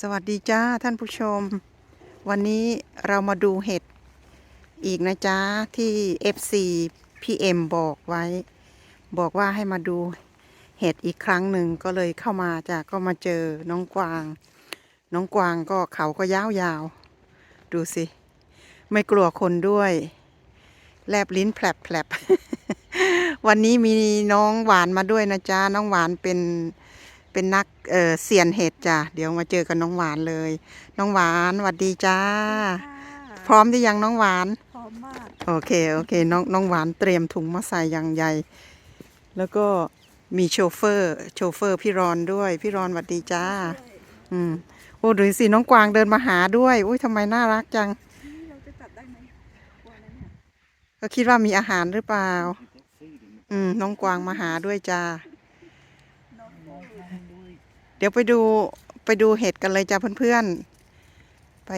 สวัสดีจ้าท่านผู้ชม วันนี้เรามาดูเห็ดอีกนะจ้าที่ FC PM บอกไว้ บอกว่าให้มาดูเห็ดอีกครั้งหนึ่งก็เลยเข้ามาจ้ะก็มาเจอน้องกวาง น้องกวางก็เขาก็ยาวๆดูสิ ไม่กลัวคนด้วย แลบลิ้นแผลบแผลบวันนี้มีน้องหวานมาด้วยนะจ๊ะน้องหวานเป็น เป็นนักเอ่อเสียนเห็ดจ้ะเดี๋ยวมาเจอกันน้องหวานเลย น้องหวานสวัสดีจ้า พร้อมหรือยังน้องหวาน พร้อมมาก โอเคโอเคน้องน้องหวานเตรียมถุงมาใส่อย่างใหญ่ แล้วก็มีโชเฟอร์ โชเฟอร์พี่รอนด้วย พี่รอนสวัสดีจ้า อืมโอ้ดูสิน้องกวางเดินมาหาด้วยอุ้ยทำไมน่ารักจังนี่เราจะตัดได้ไหมกลัวนะเนี่ยก็คิดว่ามีอาหารหรือเปล่า อืมน้องกวางมาหาด้วยจ้าน้องโอ้ย เดี๋ยวไปดูไปดูเห็ดกันเลยจ้าเพื่อนๆ ไป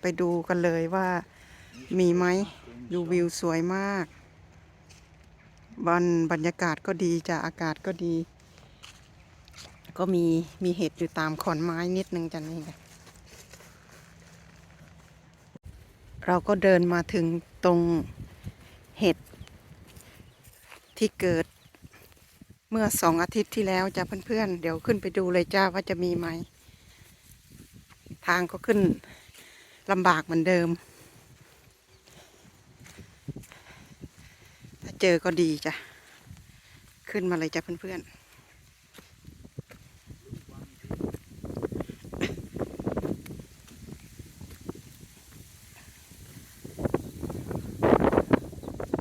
ไปดูกันเลยว่ามีไหมดูวิวสวยมากบรรบรรยากาศก็ดีจ้ะอากาศก็ดี ก็มีมีเห็ดอยู่ตามขอนไม้นิดนึงจ้ะนี่เราก็เดินมาถึงตรงเห็ดที่เกิด เมื่อสองอาทิตย์ที่แล้วจ้ะเพื่อนๆ เดี๋ยวขึ้นไปดูเลยจ้าว่าจะมีไหม ทางก็ขึ้นลำบากเหมือนเดิม ถ้าเจอก็ดีจ้ะ ขึ้นมาเลยจ้ะเพื่อนๆ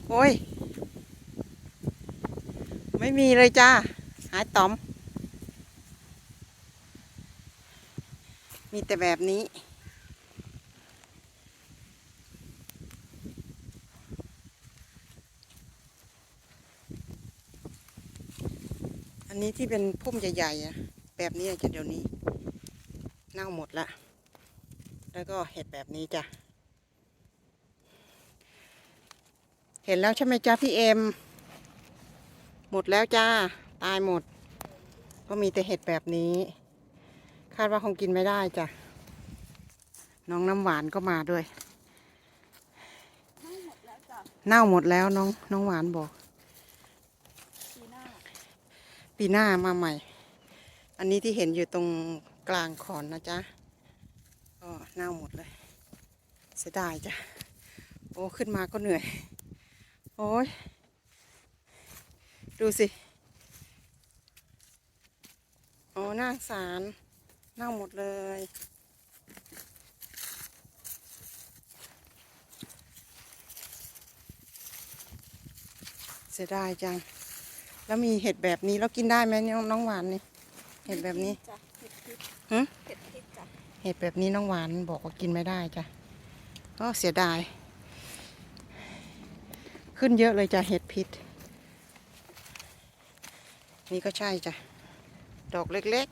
โอ้ย ไม่มีเลยจ้า หายตอม มีแต่แบบนี้ อันนี้ที่เป็นพุ่มใหญ่ๆอะแบบนี้จะเดี๋ยวนี้ เน่าหมดละ แล้วก็เห็ดแบบนี้จ้ะ เห็นแล้วใช่ไหมจ้าพี่เอ็ม หมดแล้วจ้า ตายหมด ก็มีแต่เห็ดแบบนี้ คาดว่าคงกินไม่ได้จ้ะ น้องน้ำหวานก็มาด้วย เน่าหมดแล้วน้องน้องหวานบอก ปีหน้าปีหน้ามาใหม่ อันนี้ที่เห็นอยู่ตรงกลางขอนนะจ๊ะ ก็เน่าหมดเลย เสียดายจ้ะ โอ้ ขึ้นมาก็เหนื่อย โอ้ย ดูสิ โอ้น่าสงสารเน่าหมดเลย เสียดายจัง แล้วมีเห็ดแบบนี้แล้วกินได้ไหมน้องน้องหวานนี่ เห็ดแบบนี้จ้ะเห็ดพิษหึเห็ดพิษจ้ะเห็ดแบบนี้น้องหวานบอกว่ากินไม่ได้จ้ะ ก็เสียดาย ขึ้นเยอะเลยจ้ะเห็ดพิษ นี่ก็ใช่จ้ะ ดอกเล็ก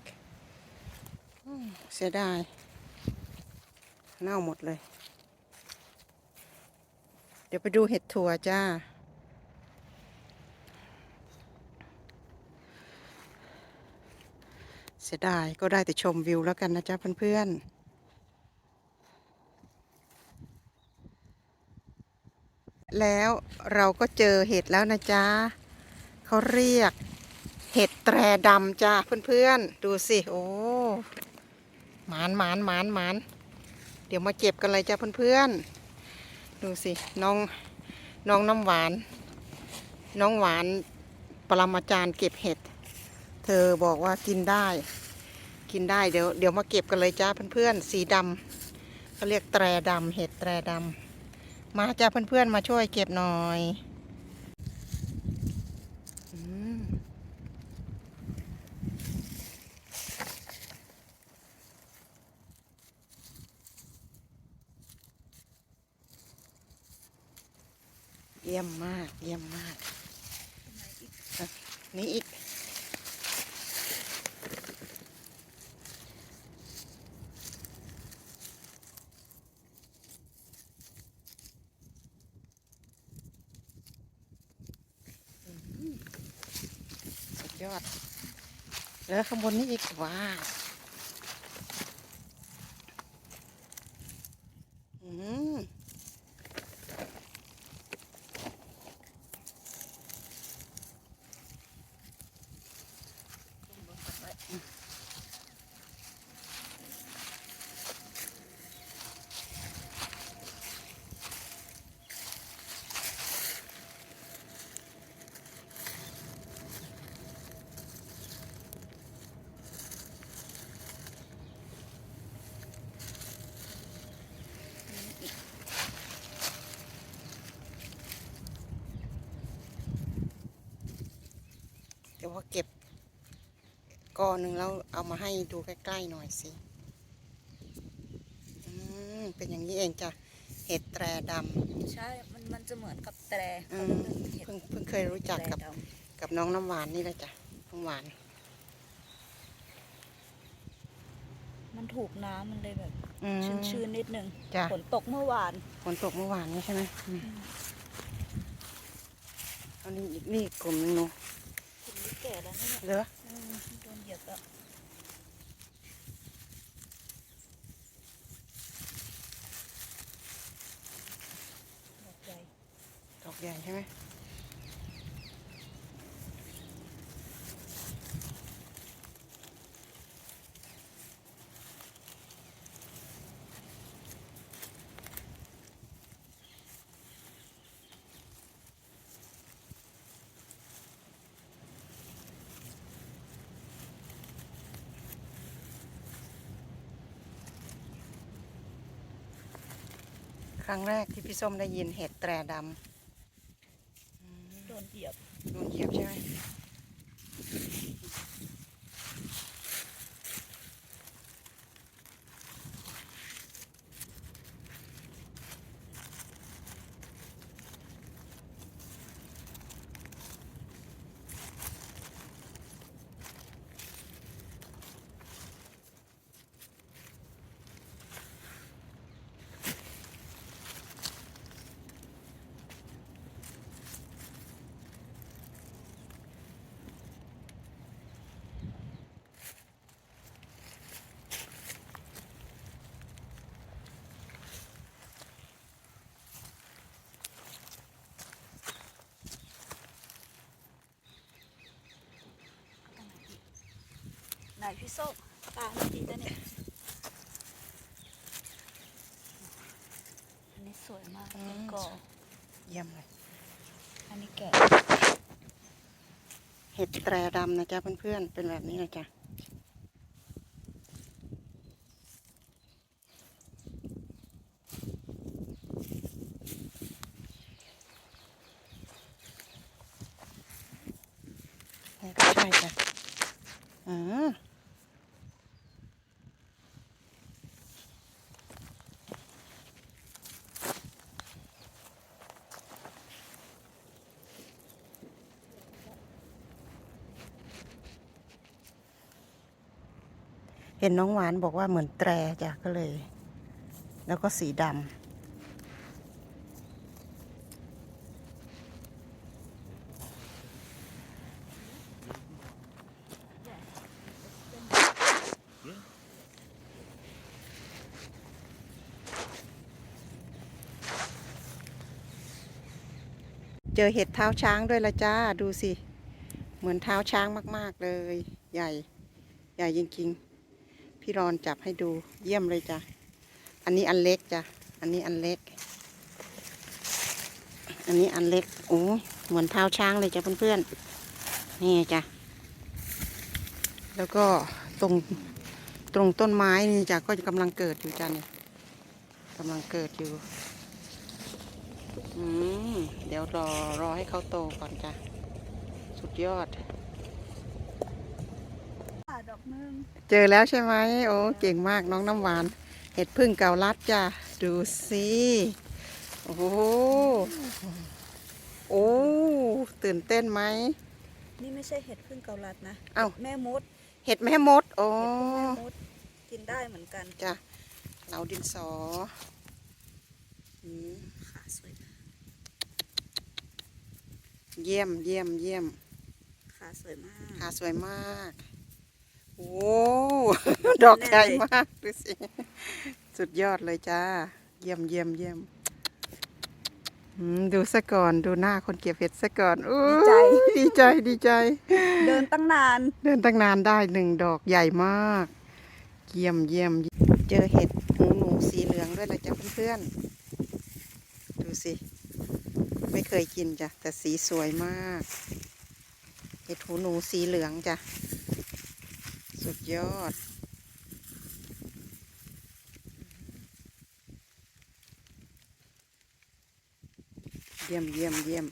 ๆ เสียดาย เน่าหมดเลย เดี๋ยวไปดูเห็ดถั่วจ้า เสียดายก็ได้แต่ชมวิวแล้วกันนะจ๊ะเพื่อนๆแล้วเราก็เจอเห็ดแล้วนะจ๊ะเขาเรียก เห็ดแตรดำจ้าเพื่อนๆ ดูสิ โอ้หมานหมานหมานหมานเดี๋ยวมาเก็บกันเลยจ้าเพื่อนๆ ดูสิน้องน้องน้ำหวาน น้องหวานปรมาจารย์เก็บเห็ด เธอบอกว่ากินได้ กินได้เดี๋ยวเดี๋ยวมาเก็บกันเลยจ้าเพื่อนๆ สีดำเขาเรียกแตรดำเห็ดแตรดำมาจ้าเพื่อนๆ มาช่วยเก็บหน่อย เยี่ยมมาก เยี่ยมมาก นี่อีก สุดยอด แล้วข้างบนนี้อีกว้าว ว่าเก็บกอหนึ่งแล้วเอามาให้ดูใกล้ๆหน่อยสิอืมเป็นอย่างนี้เองจ้ะเห็ดแตรดใช่ มันมันจะเหมือนกับแตรำอืเขามเรียกเห็ดเพิ่งเพิ่งเคยรู้จักแตรกับดกับน้องน้ำหวานนี่แหละจ้ะน้ำหวานำมันถูกน้ำมันเลยแบบอืมชื้นๆนิดนึงจ้ะฝนตกเมื่อวานฝนตกเมื่อวานนี้ใช่ไหมอืมอันนี้อีกนี่อีกกลุ่มหนึงเนาะ คุณนี่แก่แล้วนะเนี่ยเหรออืมโดนเหยียบแล้วดอกใหญ่ดอกใหญ่ใช่ไหม ครั้งแรกที่พี่ส้มได้ยินเห็ดแตรดำอืมโดนเหยียบ โดนเหยียบใช่ไหม ไหนพี่ส้มตาไม่ดีแล้วเนี่ยอันนี้สวยมากเป็นกอเยี่ยมเลย อันนี้แก่ เห็ดแตรดำนะจ๊ะเพื่อนๆ เป็นแบบนี้นะจ๊ะ นี่ก็ใช่จ้ะอืม เห็นน้องหวานบอกว่าเหมือนแตรจ้ะก็เลย แล้วก็สีดำเจอเห็ดเท้าช้างด้วยละจ้า ดูสิ เหมือนเท้าช้างมาก ๆ เลย ใหญ่ ใหญ่จริง ๆ พี่รอนจับให้ดูเยี่ยมเลยจ้ะ อันนี้อันเล็กจ้ะ อันนี้อันเล็ก อันนี้อันเล็ก โอ้เหมือนเท้าช้างเลยจ้ะเพื่อนๆ นี่จ้ะ แล้วก็ตรงตรงต้นไม้นี่จ้ะก็กำลังเกิดอยู่จ้ะเนี่ยกำลังเกิดอยู่ อืม เดี๋ยวรอรอให้เขาโตก่อนจ้ะ สุดยอด เจอแล้วใช่ไหมโอ้เก่งมากน้องน้ำหวาน เห็ดพึ่งเกาลัดจ้ะดูสิโอ้โหโอ้ตื่นเต้นไหมนี่ไม่ใช่เห็ดพึ่งเกาลัดนะเอ้าแม่มด เห็ดแม่มดโอ้เห็ดพึ่งแม่มดกินได้เหมือนกันจ้ะเราดินสออืมขาสวยเยี่ยมเยี่ยมเยี่ยมขาสวยมากขาสวยมาก โอ้ดอกใหญ่มากดูสิ สุดยอดเลยจ้า เยี่ยมเยี่ยมเยี่ยมอืมดูซะก่อนดูหน้าคนเก็บเห็ดซะก่อนอู้ดีใจดีใจดีใจ เดินตั้งนาน เดินตั้งนานได้หนึ่งดอกใหญ่มาก เยี่ยมเยี่ยมเจอเห็ดหูหนูสีเหลืองด้วยนะจ๊ะเพื่อนๆดูสิ ไม่เคยกินจ้ะแต่สีสวยมาก เห็ดหูหนูสีเหลืองจ้ะ สุดยอด เยี่ยมเยี่ยมเยี่ยม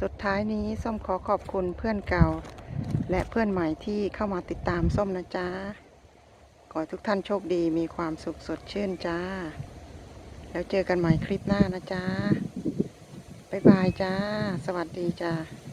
สุดท้ายนี้ส้มขอขอบคุณเพื่อนเก่า และเพื่อนใหม่ที่เข้ามาติดตามส้มนะจ๊ะ ขอให้ทุกท่านโชคดีมีความสุขสดชื่นจ้า แล้วเจอกันใหม่คลิปหน้านะจ๊ะบ๊ายบายจ้า สวัสดีจ้า